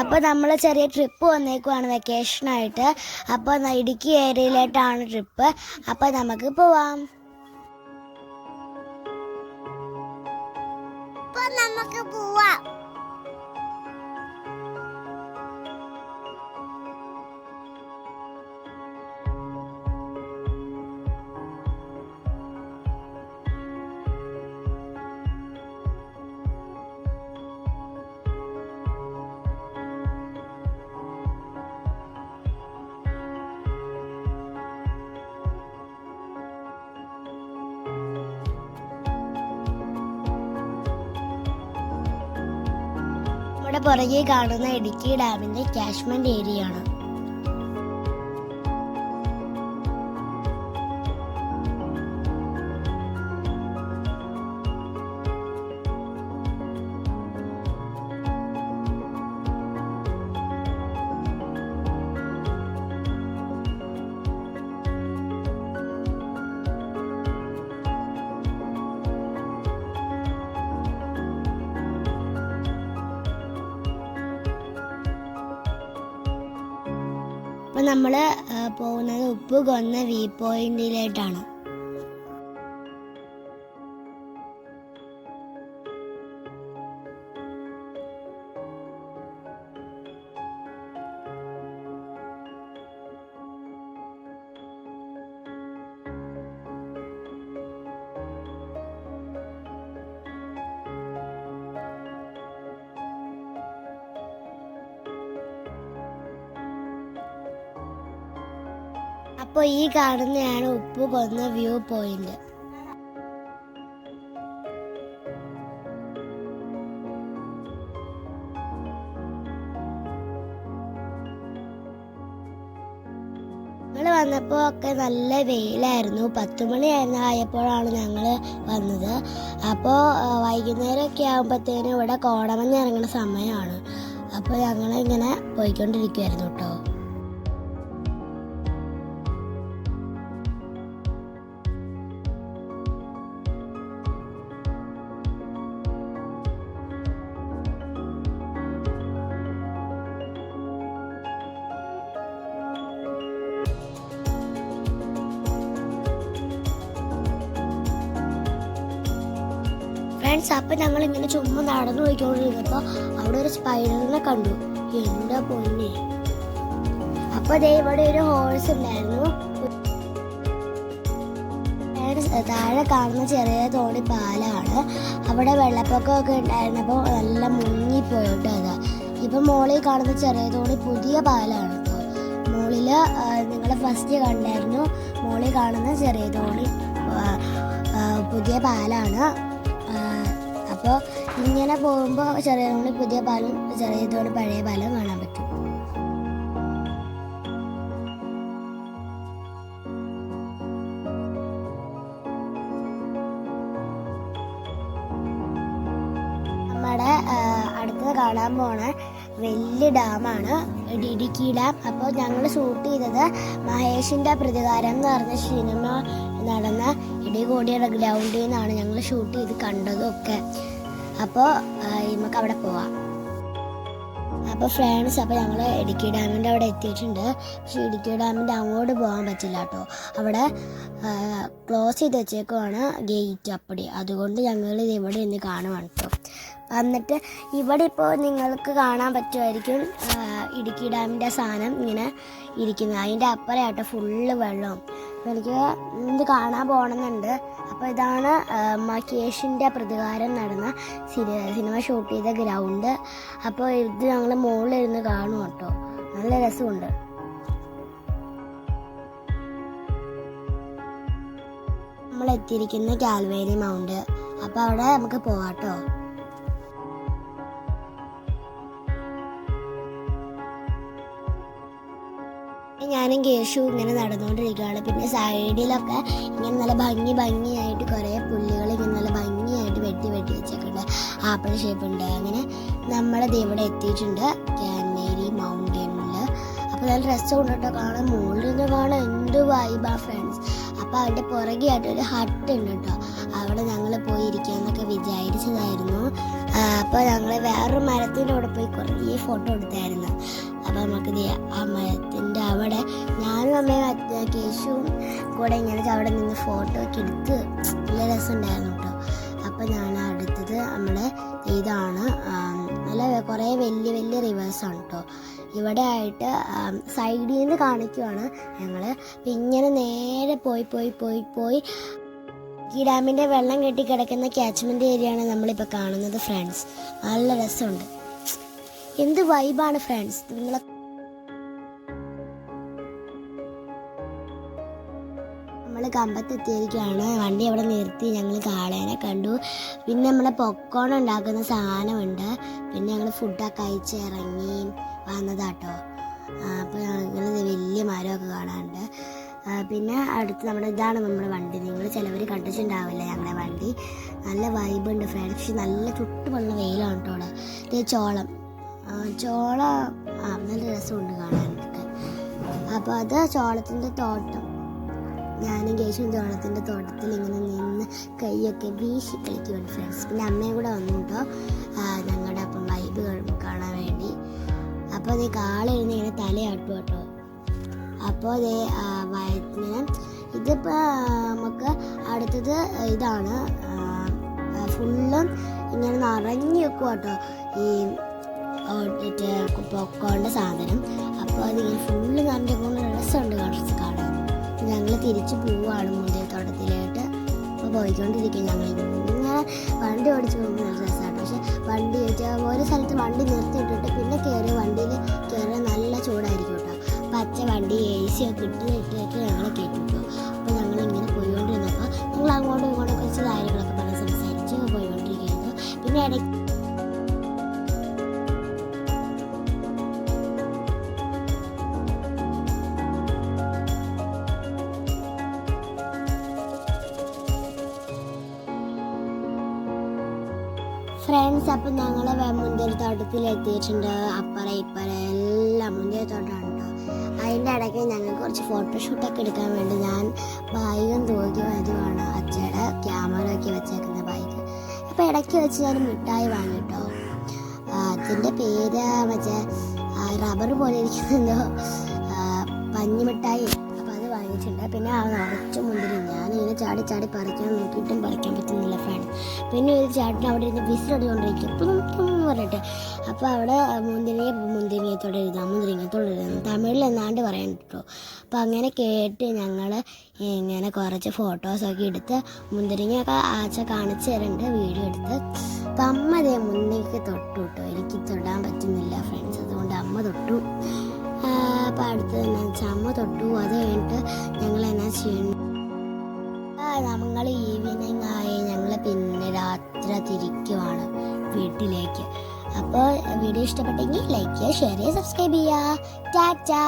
അപ്പോൾ നമ്മൾ ചെറിയ ട്രിപ്പ് വന്നേക്കുവാണ് വെക്കേഷനായിട്ട് അപ്പോൾ ഇടുക്കി ഏരിയയിലോട്ടാണ് ട്രിപ്പ് അപ്പോൾ നമുക്ക് പോവാം. പുറകെ കാണുന്ന ഇടുക്കി ഡാമിന്റെ കാഷ്മെന്റ് ഏരിയ അപ്പൊ പോകുന്നത് ഉപ്പ് കൊന്ന വ്യൂ പോയിന്റിലേട്ടാണ് അപ്പോൾ ഈ കാണുന്നതാണ് ഉപ്പ് കൊന്ന വ്യൂ പോയിന്റ്. ഞങ്ങൾ വന്നപ്പോൾ ഒക്കെ നല്ല വെയിലായിരുന്നു. പത്ത് ആയപ്പോഴാണ് ഞങ്ങൾ വന്നത്. അപ്പോൾ വൈകുന്നേരമൊക്കെ ആകുമ്പോഴത്തേനും ഇവിടെ കോടമഞ്ഞ് ഇറങ്ങുന്ന സമയമാണ്. അപ്പോൾ ഞങ്ങൾ ഇങ്ങനെ പോയിക്കൊണ്ടിരിക്കുമായിരുന്നു കേട്ടോ ഫ്രണ്ട്സ് അപ്പം ഞങ്ങൾ ഇങ്ങനെ ചുമ്മാ നടന്നു പോയിക്കൊണ്ടിരുന്നപ്പോൾ അവിടെ ഒരു സ്പൈഡറിനെ കണ്ടു. എന്താ പൊന്നെ? അപ്പോൾ ദേ ഇവിടെ ഒരു ഹോഴ്സ് ഉണ്ടായിരുന്നു. താഴെ കാണുന്ന ചെറിയ തോണി പാലാണ്. അവിടെ വെള്ളപ്പൊക്കമൊക്കെ ഉണ്ടായിരുന്നപ്പോൾ നല്ല മുങ്ങിപ്പോയിട്ട് അതാ. ഇപ്പം മോളിൽ കാണുന്ന ചെറിയ തോണി പുതിയ പാലാണ് കേട്ടോ മോളിൽ നിങ്ങൾ ഫസ്റ്റ് കണ്ടായിരുന്നു. മോളിൽ കാണുന്ന ചെറിയ തോണി പുതിയ പാലാണ്. അപ്പോൾ ഇങ്ങനെ പോകുമ്പോൾ ചെറിയ പുതിയ പാലം ചെറിയ പഴയ പാലം കാണാൻ പറ്റും. നമ്മുടെ അടുത്തത് കാണാൻ പോണ വലിയ ഡാമാണ് ഇടുക്കി ഡാം. അപ്പോൾ ഞങ്ങൾ ഷൂട്ട് ചെയ്തത് മഹേഷിന്റെ പ്രതികാരം എന്ന് പറഞ്ഞ സിനിമ നടന്ന ഇടികൂടിയുടെ ഗ്രൗണ്ടിൽ നിന്നാണ് ഞങ്ങൾ ഷൂട്ട് ചെയ്ത് കണ്ടതും ഒക്കെ അപ്പോൾ നമുക്ക് അവിടെ പോവാം. അപ്പോൾ ഫ്രണ്ട്സ് അപ്പോൾ ഞങ്ങൾ ഇടുക്കി ഡാമിന്റെ അവിടെ എത്തിയിട്ടുണ്ട്. പക്ഷേ ഇടുക്കി ഡാമിന്റെ അങ്ങോട്ട് പോകാൻ പറ്റില്ല കേട്ടോ അവിടെ ക്ലോസ് ചെയ്ത് വെച്ചേക്കുവാണ് ഗേറ്റ് അപ്പടി. അതുകൊണ്ട് ഞങ്ങൾ ഇത് ഇവിടെ നിന്ന് കാണുവാണ് കേട്ടോ എന്നിട്ട് ഇവിടെ ഇപ്പോൾ നിങ്ങൾക്ക് കാണാൻ പറ്റുമായിരിക്കും ഇടുക്കി ഡാമിന്റെ സാധനം ഇങ്ങനെ ഇരിക്കുന്നത്. അതിന്റെ അപ്പുറമായിട്ട് ഫുള്ള് വെള്ളം. എനിക്ക് ഇത് കാണാൻ പോകണമെന്നുണ്ട്. അപ്പോൾ ഇതാണ് മഹേഷിന്റെ പ്രതികാരം നടന്ന സിനിമ ഷൂട്ട് ചെയ്ത ഗ്രൗണ്ട്. അപ്പോൾ ഇത് ഞങ്ങൾ മുകളിലിരുന്ന് കാണും കേട്ടോ. നല്ല രസമുണ്ട്. നമ്മൾ എത്തിയിരിക്കുന്ന കാൽവേരി മൗണ്ട്. അപ്പോൾ അവിടെ നമുക്ക് പോവാട്ടോ ഞാനും കേശു ഇങ്ങനെ നടന്നുകൊണ്ടിരിക്കുകയാണ്. പിന്നെ സൈഡിലൊക്കെ ഇങ്ങനെ നല്ല ഭംഗി ഭംഗിയായിട്ട് കുറേ പുല്ലുകൾ ഇങ്ങനെ നല്ല ഭംഗിയായിട്ട് വെട്ടി വെട്ടി വെച്ചിട്ടുണ്ട് ആപ്പിൾ ഷേപ്പ് ഉണ്ട്. അങ്ങനെ നമ്മളത് ഇവിടെ എത്തിയിട്ടുണ്ട്. കാൻമേരി മൗണ്ടനിൽ അപ്പോൾ നല്ല രസമുണ്ട് കേട്ടോ കാണാൻ. മുകളിൽ നിന്ന് കാണാൻ എന്ത് വൈബാ ഫ്രണ്ട്സ് അപ്പോൾ അതിന്റെ പുറകെയായിട്ട് ഒരു ഹട്ട് ഉണ്ട് കേട്ടോ. അവിടെ ഞങ്ങൾ പോയി ഇരിക്കാമെന്നൊക്കെ വിചാരിച്ചതായിരുന്നു അപ്പോൾ ഞങ്ങൾ വേറൊരു മരത്തിന്റെ അവിടെ പോയി കുറേ ഫോട്ടോ എടുത്തായിരുന്നു. അപ്പോൾ നമുക്ക് ആ മരത്തിന്റെ അവിടെ ഞാനും അമ്മയും കേശുവും കൂടെ ഇങ്ങനെ അവിടെ നിന്ന് ഫോട്ടോ ഒക്കെ എടുത്ത് നല്ല രസമുണ്ടായിരുന്നു കേട്ടോ. അപ്പോൾ ഞാൻ അടുത്തത് നമ്മുടെ ഇതാണ് നല്ല കുറേ വലിയ വലിയ റിവേഴ്സാണ് കേട്ടോ. ഇവിടെ ആയിട്ട് സൈഡിൽ നിന്ന് കാണിക്കുവാണ് ഞങ്ങൾ അപ്പം ഇങ്ങനെ നേരെ പോയി പോയി പോയി പോയി. ഈ ഡാമിന്റെ വെള്ളം കെട്ടി കിടക്കുന്ന ക്യാച്ച്മെന്റ് ഏരിയയാണ് നമ്മളിപ്പോൾ കാണുന്നത് ഫ്രണ്ട്സ് നല്ല രസമുണ്ട്. എന്ത് വൈബാണ് ഫ്രണ്ട്സ് നിങ്ങളെ നമ്മൾ കമ്പത്തെത്തിയിരിക്കുകയാണ്. വണ്ടി അവിടെ നിർത്തി ഞങ്ങൾ കാളേനെ കണ്ടു. പിന്നെ നമ്മളെ പൊക്കോൺ ഉണ്ടാക്കുന്ന സാധനമുണ്ട്. പിന്നെ ഞങ്ങൾ ഫുഡൊക്കെ അയച്ച് ഇറങ്ങി വന്നതാട്ടോ. അപ്പോൾ ഞങ്ങൾ വലിയ മരമൊക്കെ കാണാനുണ്ട്. പിന്നെ അടുത്ത് നമ്മുടെ ഇതാണ് നമ്മുടെ വണ്ടി. നിങ്ങൾ ചിലവർ കണ്ടിട്ടുണ്ടാവില്ല ഞങ്ങളുടെ വണ്ടി. നല്ല വൈബ് ഉണ്ട് ഫ്രണ്ട്സ് നല്ല ചുട്ടുപൊള്ള വെയിലാണ് കേട്ടോ അവിടെ. ചോളം. ചോളം. നല്ല രസമുണ്ട് കാണാനൊക്കെ. അപ്പോൾ അത് ചോളത്തിന്റെ തോട്ടം. ഞാനും കേശും ചോളത്തിന്റെ തോട്ടത്തിൽ ഇങ്ങനെ നിന്ന് കൈയൊക്കെ വീശി കളിക്കുന്നുണ്ട് ഫ്രണ്ട്സ് പിന്നെ അമ്മയും കൂടെ വന്നു കേട്ടോ ഞങ്ങളുടെ അപ്പം വൈബ് കാണാൻ വേണ്ടി. അപ്പോൾ അതേ കാളിരുന്ന് ഇങ്ങനെ തലയാട്ടും കേട്ടോ. അപ്പോൾ അതേ വയറ്റിന് ഇതിപ്പോൾ നമുക്ക് അടുത്തത് ഇതാണ്. ഫുള്ളും ഇങ്ങനെ നിറഞ്ഞു വെക്കും കേട്ടോ. ഈ പൊക്കോണ്ട സാധനം. അപ്പോൾ അതിങ്ങനെ ഫുള്ള് നിറഞ്ഞുകൊണ്ട് രസമുണ്ട് കാണാൻ. തിരിച്ചു പോവുകയാണ് മുന്തിരിത്തോട്ടത്തിലോട്ട് അപ്പോൾ പോയിക്കൊണ്ടിരിക്കും ഞങ്ങൾ. ഇങ്ങനെ വണ്ടി ഓടിച്ച് പോകുമ്പോൾ നല്ല രസമാണ്. പക്ഷേ വണ്ടി ഒരു സ്ഥലത്ത് വണ്ടി നിർത്തിയിട്ടിട്ട് പിന്നെ കയറി വണ്ടിയിൽ കയറിയ നല്ല ചൂടായിരിക്കും കേട്ടോ. പച്ച വണ്ടി എ സി ഒക്കെ ഇട്ട് ഇട്ടിട്ട് ഞങ്ങൾ ഫ്രണ്ട്സ് അപ്പം ഞങ്ങൾ മുന്തിരിത്തോട്ടത്തിൽ എത്തിയിട്ടുണ്ട്. അപ്പറ ഇപ്പറ എല്ലാം മുന്തിരിത്തോട്ടമാണ് കേട്ടോ അതിന്റെ ഇടയ്ക്ക് ഞങ്ങൾക്ക് കുറച്ച് ഫോട്ടോഷൂട്ടൊക്കെ എടുക്കാൻ വേണ്ടി ഞാൻ ബൈക്കും തൂക്കി വരുവാണ് അച്ഛയുടെ ക്യാമറ ഒക്കെ വെച്ചേക്കുന്ന ബൈക്ക് അപ്പോൾ ഇടയ്ക്ക് വെച്ച് ഞാൻ മിഠായി വാങ്ങി കേട്ടോ അതിന്റെ പേര് മറ്റേ റബ്ബർ പോലെ പഞ്ഞി മിഠായി അപ്പോൾ അത് വാങ്ങിച്ചിട്ടുണ്ട് പിന്നെ നിറച്ച് മുന്തിരി ഞാനിങ്ങനെ ചാടി ചാടി പറിക്കാൻ നോക്കിയിട്ടും പറിക്കാൻ പറ്റുന്നില്ല ഫാൻ പിന്നെ ഒരു ചാട്ടിന് അവിടെ ഇരുന്ന് വിസിലടിക്കൊണ്ടിരിക്കും ഇപ്പം പറഞ്ഞിട്ട്. അപ്പോൾ അവിടെ മുന്തിരിങ്ങ മുന്തിരിങ്ങത്തോടെ എഴുതാം മുന്തിരിങ്ങത്തോടെ എഴുതാം. തമിഴിൽ എന്നാണ്ട് പറയാൻ കേട്ടോ അപ്പോൾ അങ്ങനെ കേട്ട് ഞങ്ങൾ ഇങ്ങനെ കുറച്ച് ഫോട്ടോസൊക്കെ എടുത്ത് മുന്തിരിങ്ങയൊക്കെ ആച്ച കാണിച്ചു തരണ്ട് വീഡിയോ എടുത്ത്. അപ്പം അമ്മ അതേ മുന്നിലേക്ക് തൊട്ടു കേട്ടോ എനിക്ക് തൊടാൻ പറ്റുന്നില്ല ഫ്രണ്ട്സ് അതുകൊണ്ട് അമ്മ തൊട്ടു. അപ്പം അടുത്തത് ചമ്മ തൊട്ടു. അത് കഴിഞ്ഞിട്ട് ഞങ്ങൾ എന്നാ ചെയ്യണം നമ്മൾ ഈവനിങ് ആയി ഞങ്ങൾ പിന്നെ രാത്രി തിരിക്കുവാണ് വീട്ടിലേക്ക്. അപ്പോൾ വീഡിയോ ഇഷ്ടപ്പെട്ടെങ്കിൽ ലൈക്ക് ചെയ്യുക ഷെയർ ചെയ്യുക സബ്സ്ക്രൈബ് ചെയ്യുക. ടാറ്റാ!